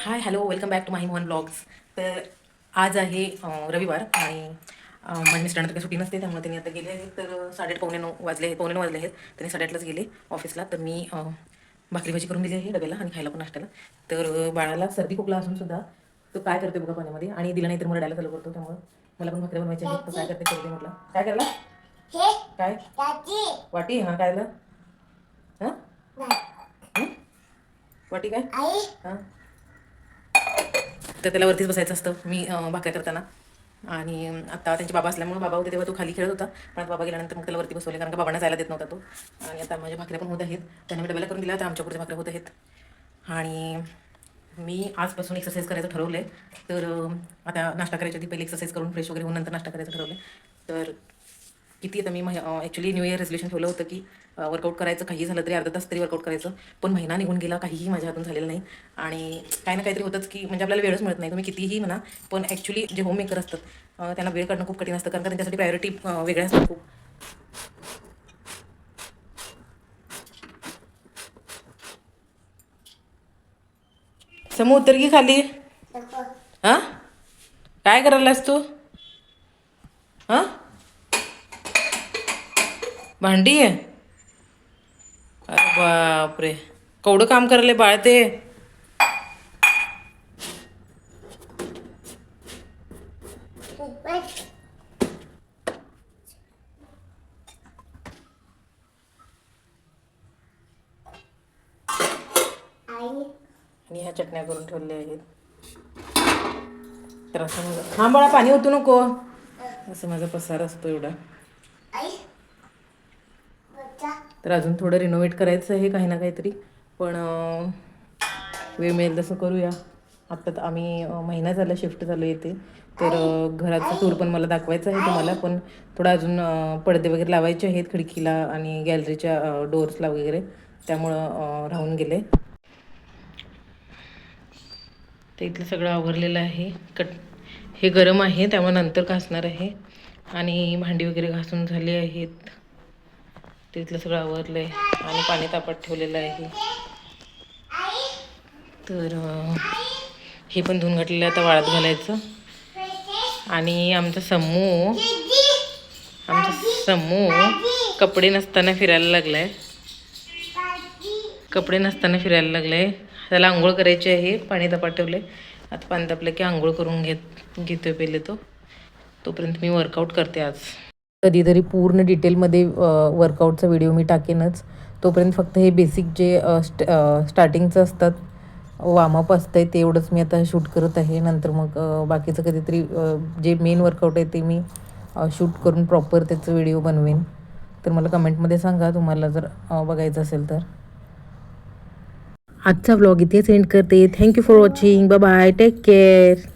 Hi hello welcome back to Mahi Mohan blogs तर आज आहे रविवार आणि माझ्या मिस्टरांना तर काही सुट्टी नसते त्यामुळे त्यांनी आता गेले आहेत. तर साडेआठ पावणे नऊ वाजले आहेत पावणे नऊ वाजले आहेत. त्यांनी साडेआठलाच गेले ऑफिसला. तर मी भाकरी भाजी करून दिली आहे डब्याला आणि खायला पण नाश्त्याला. तर बाळाला सर्दी खोकला असून सुद्धा तो काय करते बघा पाण्यामध्ये. आणि दिला नाही तर मला डायला चालू करतो त्यामुळे मला पण भाकरी बनवायची आहे तो काय करते करते म्हटलं? काय करायला? काय? वाटी? हां काय झालं? हां? वाटी काय? हां? तर त्याला वरतीच बसायचं असतं. मी अं, भाकऱ्या करताना. आणि आता त्यांचे बाबा असल्यामुळे बाबा होते तेव्हा तो खाली खेळत होता. पण बाबा गेल्यानंतर मग त्याला वरती बसवले कारण का बाबांना जायला देत नव्हता तो. आणि आता माझ्या भाकऱ्या पण होत आहेत. त्यांना मी डब्याला करून दिला आता आमच्याकडे भाकऱ्या होत आहेत. आणि मी आजपासून एक्सरसाइज करायचं ठरवलं आहे तर आता नाश्ता करायच्या आधी पहिले एक्सरसाइज करून फ्रेश वगैरे होऊन नंतर नाश्ता करायचं ठरवलं आहे तर किती आता मी ॲक्च्युली न्यू इयर रेझोल्युशन ठेवलं होतं की वर्कआउट करायचं काही झालं तरी अर्धा तास तरी वर्कआउट करायचं पण महिना निघून गेला काहीही माझ्या हातून झालेलं नाही. आणि काही ना काहीतरी होतंच की म्हणजे आपल्याला वेळच मिळत नाही. तुम्ही कितीही म्हणा पण ॲक्च्युली जे होम मेकर असतात त्यांना वेळ काढणं खूप कठीण असतं कारण त्यांच्यासाठी प्रायोरिटी वेगळ्या असतात खूप. समूह उतर की खाली हां? काय करायलास तू हां भांडी आहे? अरे बापरे. केवढं काम करायला बाळ ते. ह्या चटण्या करून ठेवल्या आहेत. तर असं माझं हा बाळा पाणी होतो नको. असं माझा पसार असतो एवढा. तर अजून थोडं रिनोव्हेट करायचं आहे काही ना काहीतरी. पण वेळ मिळेल तसं करूया. आत्ता तर आम्ही महिना झाला शिफ्ट झालो येते तर घराचा टूर पण मला दाखवायचा आहे तुम्हाला. पण थोडं अजून पडदे वगैरे लावायचे आहेत खिडकीला आणि गॅलरीच्या डोअर्सला वगैरे. त्यामुळं राहून गेले. ते इथलं सगळं आवरलेलं आहे. कट हे गरम आहे त्यामुळे नंतर घासणार आहे. आणि भांडी वगैरे घासून झाली आहेत. ते इथलं सगळं आवरलं आहे आणि पाणी तापत ठेवलेलं आहे. तर हे पण धुवून घातलेलं आहे आता वाळत घालायचं. आणि आमचा समूह आमचा समूह कपडे नसताना फिरायला लागलाय. कपडे नसताना फिरायला लागलाय. त्याला आंघोळ करायची आहे पाणी तापात आहे आता पाणी तापलं की आंघोळ करून घेत घेतोय पहिले तो. तोपर्यंत मी वर्कआउट करते आज. कधीतरी पूर्ण डिटेलमध्ये वर्कआउटचा व्हिडिओ मी टाकेनच. तोपर्यंत फक्त हे बेसिक जे स्ट स्टार्टिंगचं असतात वामअप असतं आहे तेवढंच मी आता शूट करत आहे. नंतर मग बाकीचं कधीतरी जे मेन वर्कआउट आहे ते मी शूट करून प्रॉपर त्याचं व्हिडिओ बनवेन. तर मला कमेंटमध्ये सांगा तुम्हाला जर बघायचं असेल तर. आजचा व्लॉग इथे सेंड करते. Thank you for watching bye bye take care